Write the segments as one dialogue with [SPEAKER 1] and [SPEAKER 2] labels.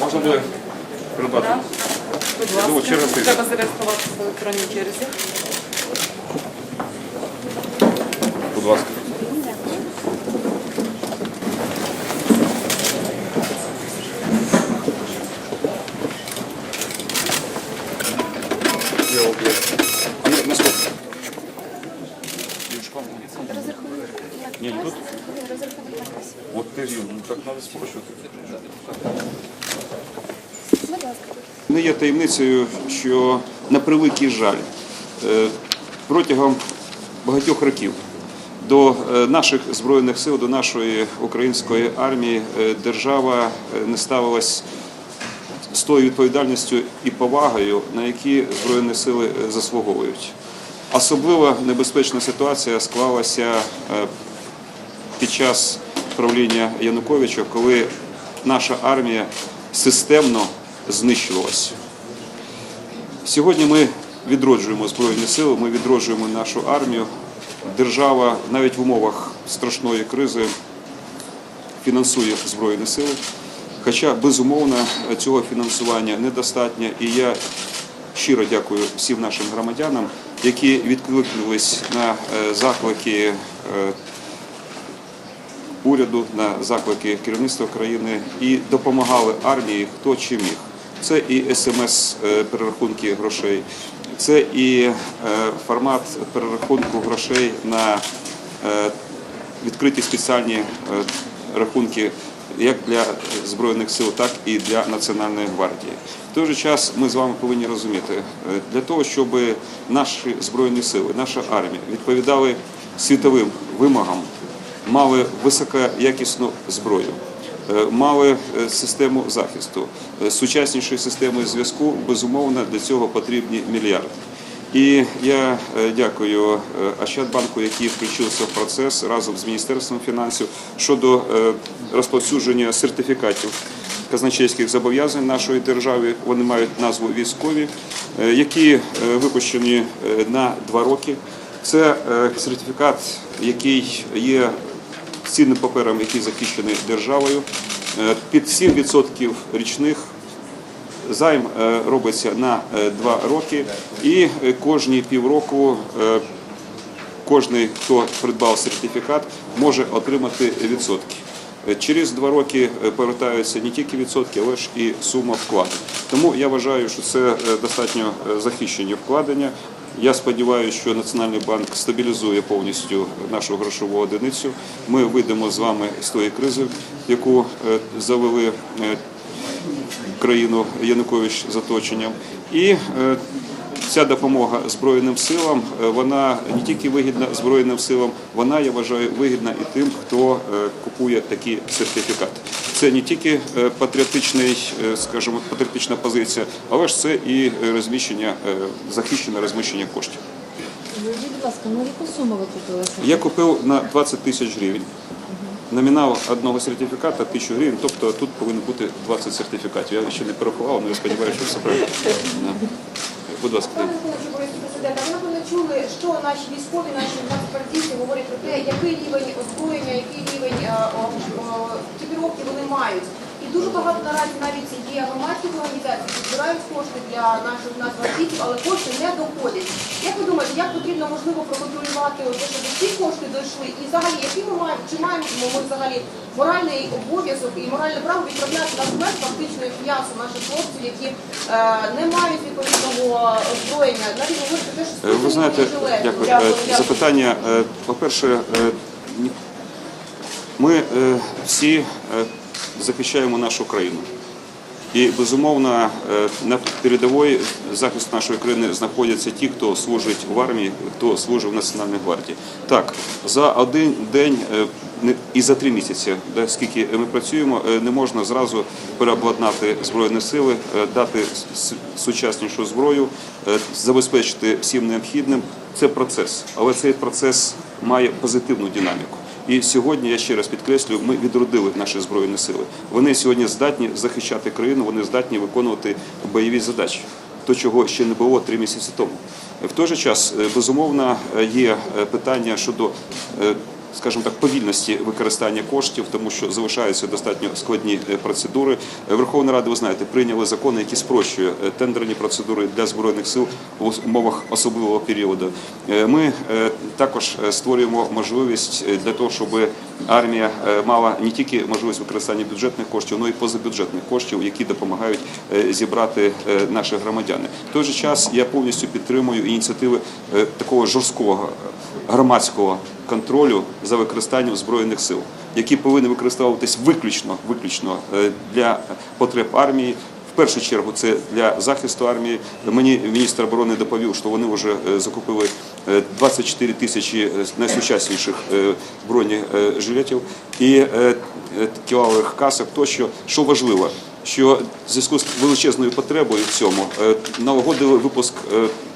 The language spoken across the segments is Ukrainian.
[SPEAKER 1] Можна буде придбати?
[SPEAKER 2] Будь ласка,
[SPEAKER 1] через
[SPEAKER 2] треба зареєструватися в електронній черзі.
[SPEAKER 1] Будь ласка. Ну, наскільки? Ні, тут. От є, ну так треба спрощувати. Не є таємницею, що на превеликий жаль е, протягом багатьох років до е, наших збройних сил, до нашої української армії е, держава не ставилась з тою відповідальністю і повагою, на які збройні сили заслуговують. Особливо небезпечна ситуація склалася під час правління Януковича, коли наша армія системно знищувалася. Сьогодні ми відроджуємо Збройні сили, ми відроджуємо нашу армію. Держава навіть в умовах страшної кризи фінансує Збройні сили. Хоча, безумовно, цього фінансування недостатньо. І я щиро дякую всім нашим громадянам, які відкликнулись на е, заклики е, уряду, на заклики керівництва країни і допомагали армії хто чим міг. Це і смс е, перерахунки грошей, це і е, формат перерахунку грошей на е, відкриті спеціальні рахунки як для збройних сил, так і для національної гвардії. В той же час ми з вами повинні розуміти, для того, щоб наші збройні сили, наша армія відповідали світовим вимогам, мали високоякісну зброю. е, Мали е, систему захисту, е, сучасніші системи зв'язку. Безумовно, для цього потрібні мільярди. І я дякую Ощадбанку, який включився в процес разом з Міністерством фінансів щодо розповсюдження сертифікатів казначейських зобов'язань нашої держави. Вони мають назву військові, які випущені на два роки. Це сертифікат, який є цінним папером, який захищений державою. Е, Під 7% річних Займ е, робиться на е, два роки, і е, кожні півроку е, кожний, хто придбав сертифікат, може отримати відсотки. Е, Через два роки е, повертаються не тільки відсотки, але ж і сума вкладу. Тому я вважаю, що це е, достатньо е, захищені вкладення. Я сподіваюся, що Національний банк стабілізує повністю нашу грошову одиницю. Ми вийдемо з вами з тої кризи, яку е, завели е, країну Янукович з оточенням. І е, ця допомога Збройним силам, вона не тільки вигідна Збройним силам, вона, я вважаю, вигідна і тим, хто купує такі сертифікати. Це не тільки е, патріотичний, е, скажімо, патріотична позиція, але ж це і е, розміщення, захищене розміщення коштів.
[SPEAKER 3] Будь ласка, ну яку суму ви купили?
[SPEAKER 1] Я купив на 20 тисяч гривень. Номінал одного сертифіката 1000 гривень, тобто тут повинно бути 20 сертифікатів. Я ще не порахував, але я сподіваюся, що все правильно. Будь ласка,
[SPEAKER 4] Борис чули, що наші військові, наші нацгвардійці говорять про те, який рівень озброєння, який рівень екіпіровки вони мають. Дуже багато наразі навіть є громадських організацій, які збирають кошти для наших нацгвардійців, але кошти не доходять. Як ви думаєте, як потрібно можливо проконтролювати, от, щоб ці кошти дійшли? І взагалі, які ми маємо, чи маємо ми взагалі моральний обов'язок і моральне право відправляти на смерть фактично як м'ясо наших хлопців, які е, не мають відповідного озброєння, навіть говорять про те, що
[SPEAKER 1] Е, Ви знаєте, дякую.
[SPEAKER 4] для-
[SPEAKER 1] Е, Запитання, е, по-перше, е, ми всі захищаємо нашу країну. І безумовно е, на передовій захист нашої країни знаходяться ті, хто служить в армії, хто служить в Національній гвардії. Так, за один день е, і за три місяці, да, скільки ми працюємо, е, не можна зразу переобладнати збройні сили, дати сучаснішу зброю, забезпечити всім необхідним. Це процес, але цей процес має позитивну динаміку. І сьогодні я ще раз підкреслюю, ми відродили наші збройні сили. Вони сьогодні здатні захищати країну, вони здатні виконувати бойові задачі. То, чого ще не було три місяці тому. В той же час, е, безумовно, е, є е, питання щодо скажімо так, повільності використання коштів, тому що залишаються достатньо складні е, процедури. Е, Верховна Рада, ви знаєте, прийняли закони, які спрощує е, тендерні процедури для збройних сил в умовах особливого періоду. Ми також створюємо можливість для того, щоб армія мала не тільки можливість використання бюджетних коштів, але й позабюджетних коштів, які допомагають зібрати наші громадяни. В той же час я повністю підтримую ініціативи такого жорсткого громадського контролю за використанням збройних сил, які повинні використовуватись виключно, виключно е, для потреб армії. В першу чергу це для захисту армії. Мені міністр оборони доповів, що вони вже е, закупили е, 24 тисячі е, найсучасніших е, бронежилетів і кілових касок тощо. Що важливо, що в зв'язку з величезною потребою в цьому налагодили випуск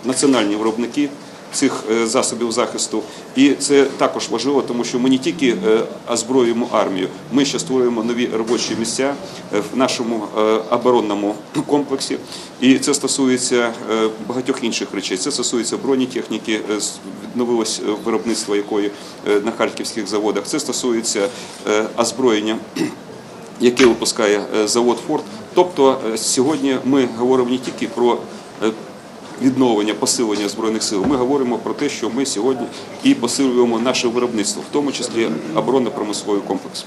[SPEAKER 1] національні виробники цих е, засобів захисту. І це також важливо, тому що ми не тільки е, озброюємо армію, ми ще створюємо нові робочі місця е, в нашому оборонному комплексі. І це стосується багатьох інших речей. Це стосується бронетехніки, відновилось виробництво якої на харківських заводах. Це стосується озброєння яке випускає завод Форд. Тобто сьогодні ми говоримо не тільки про відновлення, посилення збройних сил. Ми говоримо про те, що ми сьогодні і посилюємо наше виробництво, в тому числі оборонно-промисловий комплекс.